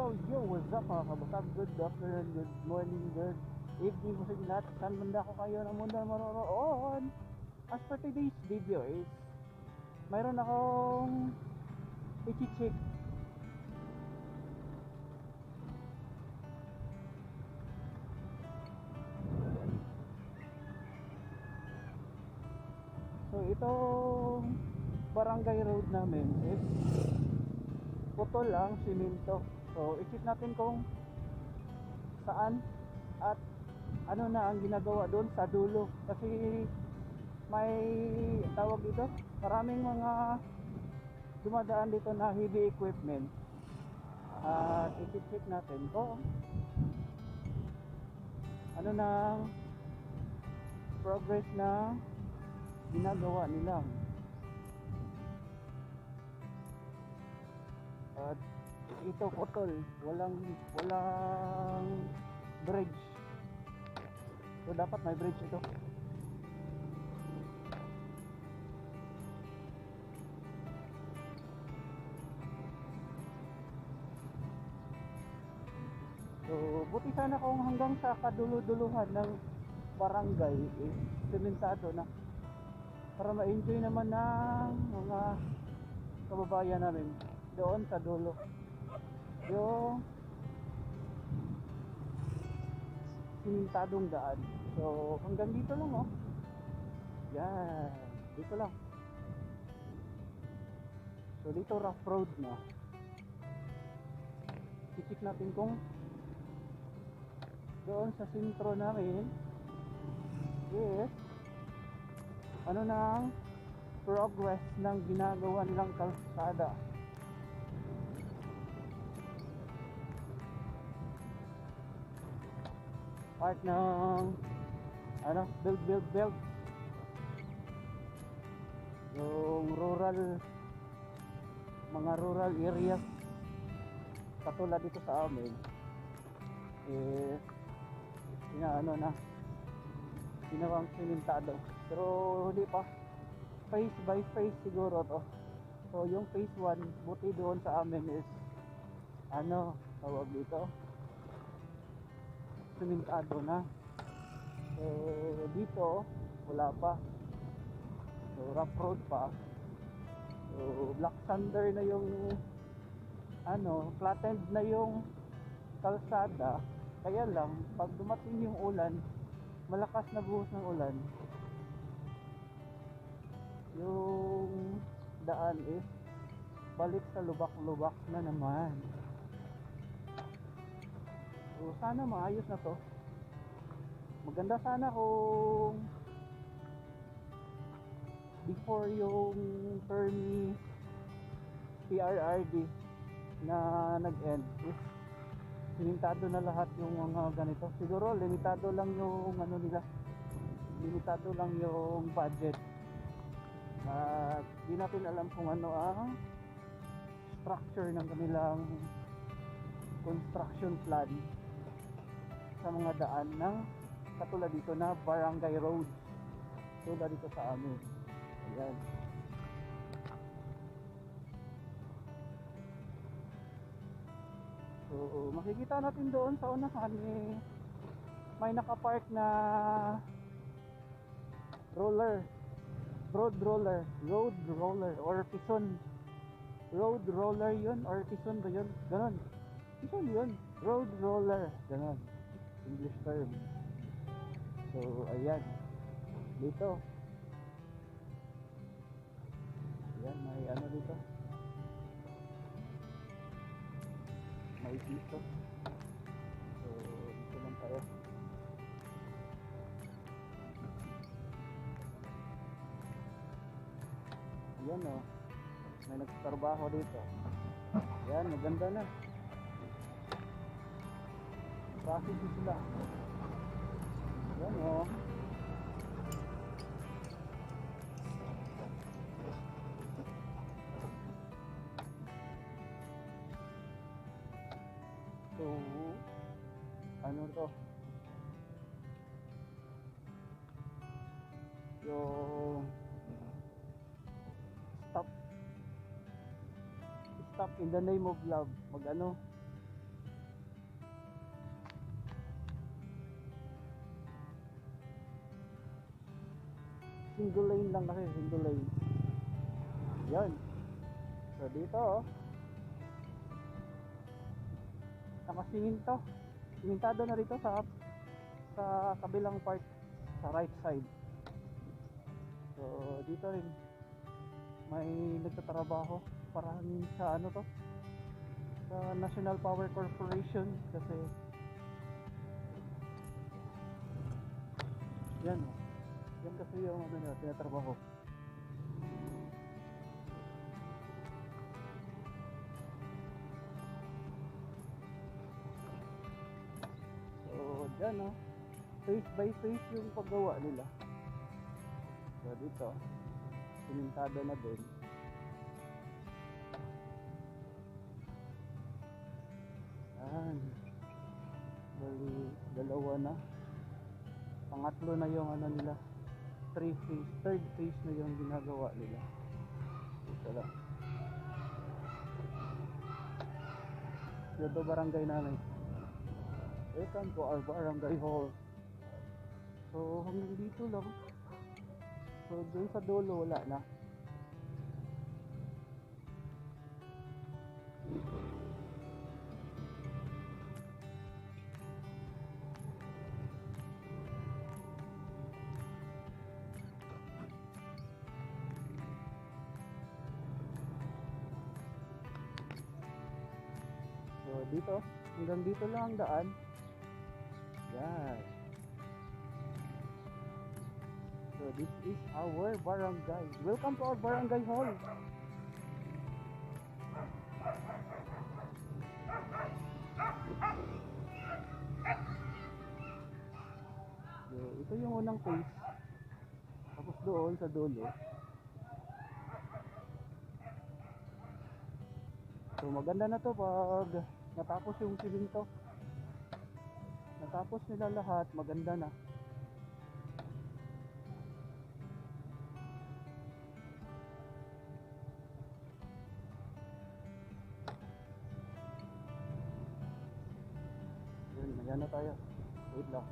So, yo, what's up mga kabasag? Good afternoon, good morning, good evening po sa inyo lahat. Saan banda ko kayo ng mundo maroroon? As for today's video is, mayroon akong ichichik So itong barangay road namin is putol ang simento. So i-check natin kung saan at ano na ang ginagawa doon sa dulo. Kasi may tawag dito maraming mga dumadaan dito na heavy equipment. At i-check natin kung ano na progress na ginagawa nila. At ito putol walang walang bridge. So dapat may bridge ito. So buti sana kung hanggang sa kaduluduluhan ng barangay is sementado na. Para ma-enjoy naman ng mga kababayan namin doon sa dulo yung simintadong daan. So hanggang dito lang oh. Yan dito lang. So dito rough road na check natin kung doon sa sentro namin is ano nang progress ng ginagawa nilang kalsada part ng ano build build build. Yung rural mga rural areas. Katulad dito sa amin eh ano na ginawang simintado pero hindi pa. Phase by phase siguro to. So yung phase 1 buti doon sa amin is ano tawag dito simintado na. So dito wala pa. So rough road pa. So black thunder na yung ano flattened na yung kalsada. Kaya lang pag dumating yung ulan malakas na buhos ng ulan. Yung daan is balik sa lubak-lubak na naman so sana maayos na to. Maganda sana kung before yung Fermi PRRD na nag-end is limitado na lahat yung mga ganito. Siguro limitado lang yung ano nila limitado lang yung budget. At di natin alam kung ano ang structure ng kanilang construction plan sa mga daan ng katulad dito na barangay road tulad dito sa amin ayan So, makikita natin doon sa unahan eh, may nakapark na roller, road roller, road roller or pison. Road roller yun or pison ba yun? Ganon. Pison yun. Road roller. Ganon. English term. So, ayan. Dito. Ayan, may ano dito. may dito so dito lang tayo yan o oh. may nagtrabaho dito yan maganda na traffic sila yan o oh. So, ano to? Yung stop stop in the name of love. Mag ano? Single lane lang kasi, single lane. Yan. So dito oh. Nakasingin to. Simintado na rito sa sa kabilang part sa right side. So dito rin may nagtatrabaho para sa ano to sa National Power Corporation kasi yan oh. Yan kasi yung ano nila, tinatrabaho. So, dyan oh. Face by face yung paggawa nila. So, dito. Simentado na din. Yan. Bali, dalawa na. Pangatlo na yung ano nila. Three phase, third phase na yung ginagawa nila. Ito lang. Dito barangay namin. Welcome to our barangay hall. So, hanggang dito lang. So, dun sa dulo, wala na. Dito, hanggang dito lang ang daan. Yan. So, this is our barangay. Welcome to our barangay hall. So, ito yung unang phase. Tapos doon sa dulo. So maganda na to pag natapos yung siminto. Natapos nila lahat, maganda na. Yun, maganda na tayo. Wait lang.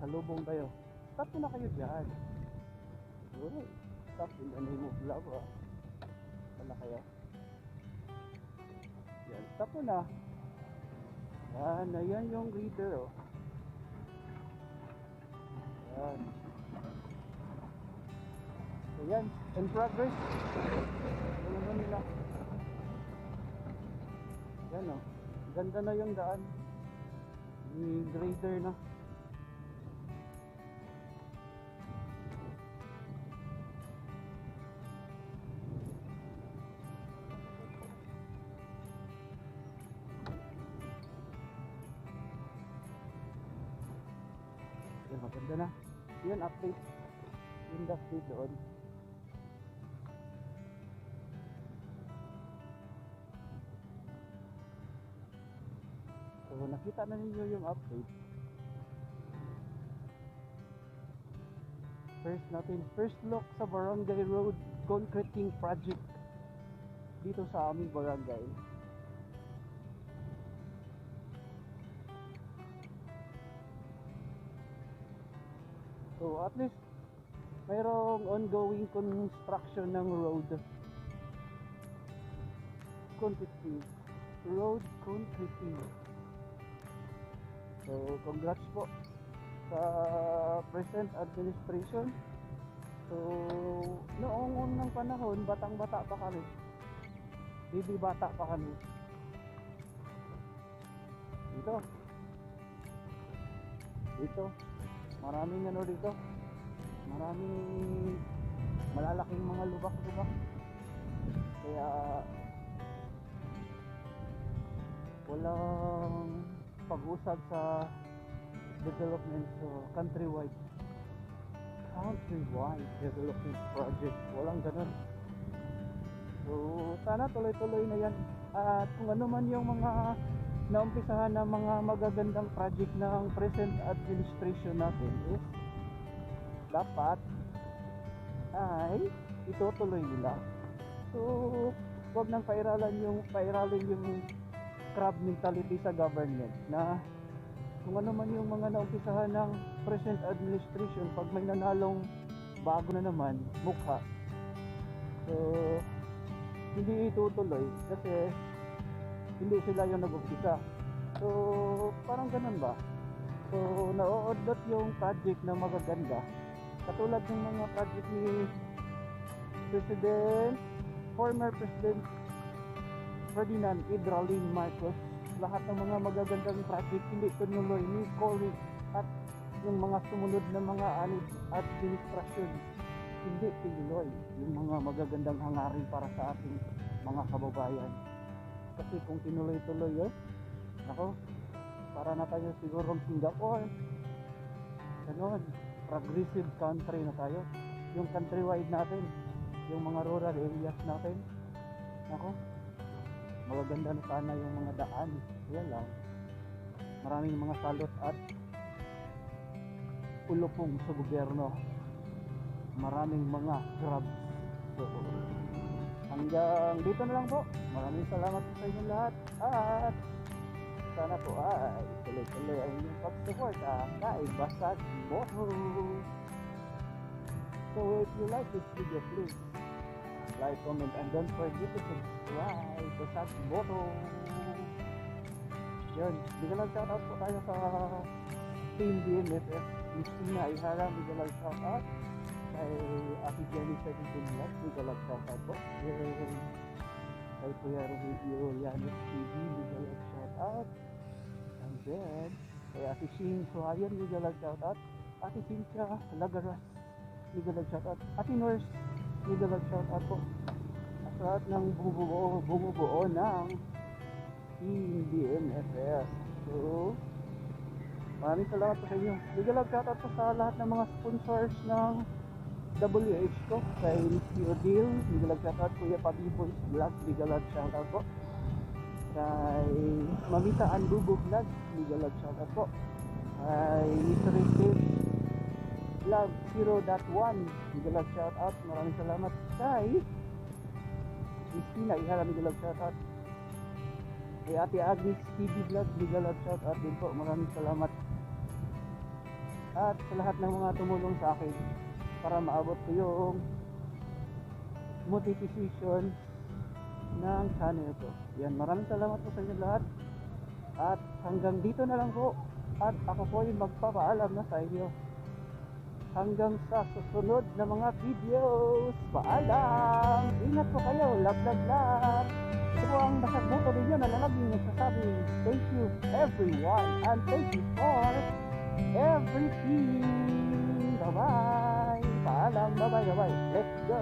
Salubong kayo. Stop na kayo dyan. Siguro, stop in the name of love, ah. Wala kayo. Yan, stop mo na. Yan, ayan yung reader, oh. Yan. So, yan, in progress. Ano naman nila. Yan, oh. Ganda na yung daan. May grader na. Yan, maganda na. Yun, update. Yung update doon. So, nakita na ninyo yung update. First natin, first look sa Barangay Road Concreting Project dito sa aming barangay. At least mayroong ongoing construction ng road. Concreting. Road concreting. So congrats po sa present administration. So noong unang panahon, batang-bata pa kami. Bibi bata pa kami. Dito. Dito. Maraming ano dito. Maraming malalaking mga lubak-lubak. Kaya walang pag-usad sa development so countrywide. Countrywide development project. Walang ganun. So sana tuloy-tuloy na yan. At kung ano man yung mga naumpisahan ng mga magagandang project ng present administration natin is dapat ay itutuloy nila. So wag nang pairalan yung pairalin yung crab mentality sa government na kung ano man yung mga naumpisahan ng present administration pag may nanalong bago na naman mukha. So hindi itutuloy kasi hindi sila yung nag-umpisa. So parang ganun ba? So nauudot yung project na magaganda katulad ng mga project ni President former President Ferdinand Idralin Marcos. Lahat ng mga magagandang project hindi tinuloy ni Cory at yung mga sumunod na mga administrasyon hindi tinuloy yung mga magagandang hangarin para sa ating mga kababayan. Kasi kung tinuloy-tuloy yun ako para na tayo sigurong Singapore. Ganon progressive country na tayo. Yung countrywide natin yung mga rural areas natin. Ako magaganda na sana yung mga daan. Kaya lang. Maraming mga salot at ulupong sa gobyerno. Maraming mga grabs. So, hanggang dito na lang po. Maraming salamat po sa inyo lahat. At sana po ay tuloy-tuloy ang inyong pag-support ah, kay Basag Moto so if you like this video please like, comment, and don't forget to subscribe to Sat Moto. Yun, bigyan lang shoutout po tayo sa Team DMFF. Christina Ihara, bigyan lang shoutout. Kay Ate Jenny sa Vlog, bigyan lang shoutout po. Yun, kay Kuya Romeo Llanos TV, bigyan lang shoutout. Then, kay Ate Shing Suhayan, bigyan lang shoutout. Ate Cynthia Lagaras, bigyan lang shoutout. Ate Nurse, Mega love shout out po sa lahat ng bumubuo, bumubuo ng Team DMFS. So, maraming salamat po sa inyo. Mega love shout out po sa lahat ng mga sponsors ng WH ko. Kay Miss Odile, mega love shout out Kuya Pabiboy Vlog, mega love shout out po. Kay Mamita Andubo Vlog, mega love shout out po. Kay Miss Ricky Vlog 0.1 Migalog shout out maraming salamat. Kay Christina Ihara Migalog shout out kay Ate Agnes TV Vlog Migalog shout out din po. Maraming salamat. At sa lahat ng mga tumulong sa akin para maabot ko yung monetization ng channel ko yan maraming salamat po sa inyo lahat at hanggang dito na lang po at ako po yung magpapaalam na sa inyo hanggang sa susunod na mga videos. Paalam! Ingat po kayo. Love, love, love. Ito po ang basag moto ninyo na lalaging nagsasabi, thank you everyone and thank you for everything. Bye-bye. Paalam. Bye-bye. Bye-bye. Let's go.